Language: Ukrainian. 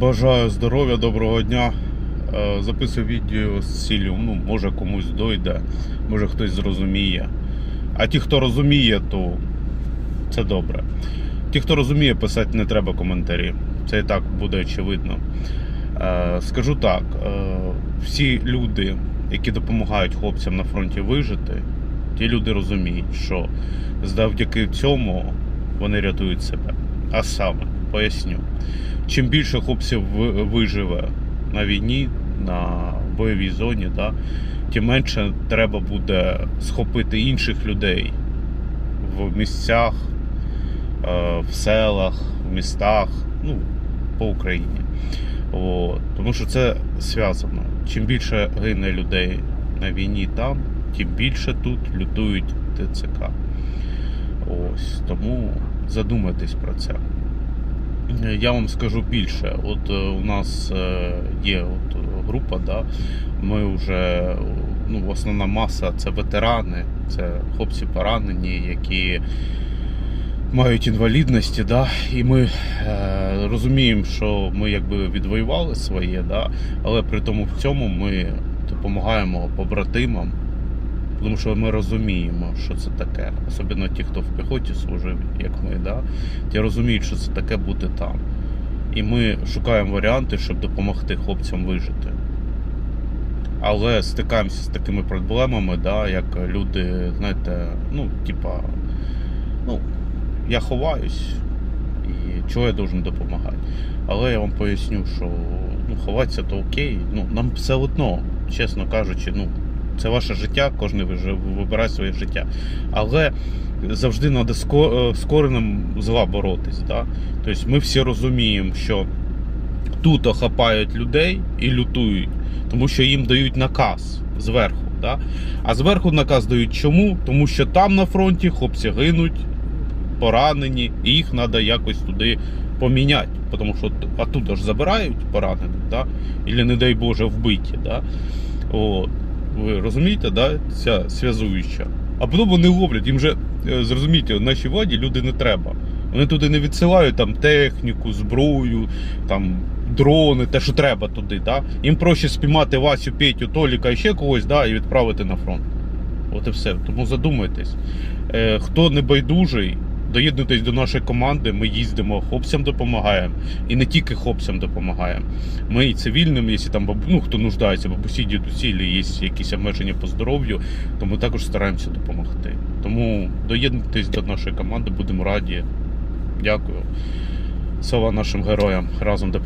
Бажаю здоров'я, доброго дня. Е, Записую відео з ціллю, ну, може комусь дойде, може хтось зрозуміє. А ті, хто розуміє, то це добре. Ті, хто розуміє, писати не треба коментарі. Це і так буде очевидно. Е, Скажу так: е, всі люди, які допомагають хлопцям на фронті вижити, ті люди розуміють, що завдяки цьому вони рятують себе. А саме, поясню. Чим більше хлопців виживе на війні, на бойовій зоні, да, тим менше треба буде схопити інших людей в місцях, е, в селах, в містах, ну, по Україні. От. Тому що це зв'язано. Чим більше гине людей на війні там, тим більше тут лютують ТЦК. Ось тому задумайтесь про це. Я вам скажу більше. От е, у нас е, є от е, група, да, ми вже ну, основна маса це ветерани, це хлопці поранені, які мають інвалідності, да, і ми е, розуміємо, що ми якби відвоювали своє, да, але при тому в цьому ми допомагаємо побратимам, тому що ми розуміємо, що це таке. Особливо ті, хто в піхоті служив, як ми, да, ті розуміють, що це таке бути там. І ми шукаємо варіанти, щоб допомогти хлопцям вижити. Але стикаємося з такими проблемами, да, як люди, знаєте, ну, типа, ну, я ховаюсь, і чого я должен допомагати. Але я вам поясню, що ну, ховатися то окей. Ну, нам все одно, чесно кажучи, ну, це ваше життя, кожен вибирає своє життя. Але завжди треба з ко- коренем зла боротись. Да? Тобто ми всі розуміємо, що тут охапають людей і лютують, тому що їм дають наказ зверху. Да? А зверху наказ дають чому? Тому що там на фронті хлопці гинуть, поранені, і їх треба якось туди поміняти. Тому що оттуда ж забирають поранених, да? Ілі, не дай Боже, вбиті. Да? От. Ви розумієте, да? ця зв'язуюча. А потім вони ловлять, їм же, е, зрозумійте, нашій владі люди не треба. Вони туди не відсилають там техніку, зброю, там дрони, те, що треба туди. Да? Їм проще спіймати Васю, Петю, Толіка і ще когось да, і відправити на фронт. От і все. Тому задумайтесь. Е, хто не байдужий, доєднуйтесь до нашої команди. Ми їздимо, хлопцям допомагаємо. І не тільки хлопцям допомагаємо. Ми і цивільним, якщо там ну, хто нуждається, бабусі, дідусі, є якісь обмеження по здоров'ю, то ми також стараємося допомогти. Тому доєднуйтесь до нашої команди, будемо раді. Дякую. Слава нашим героям разом до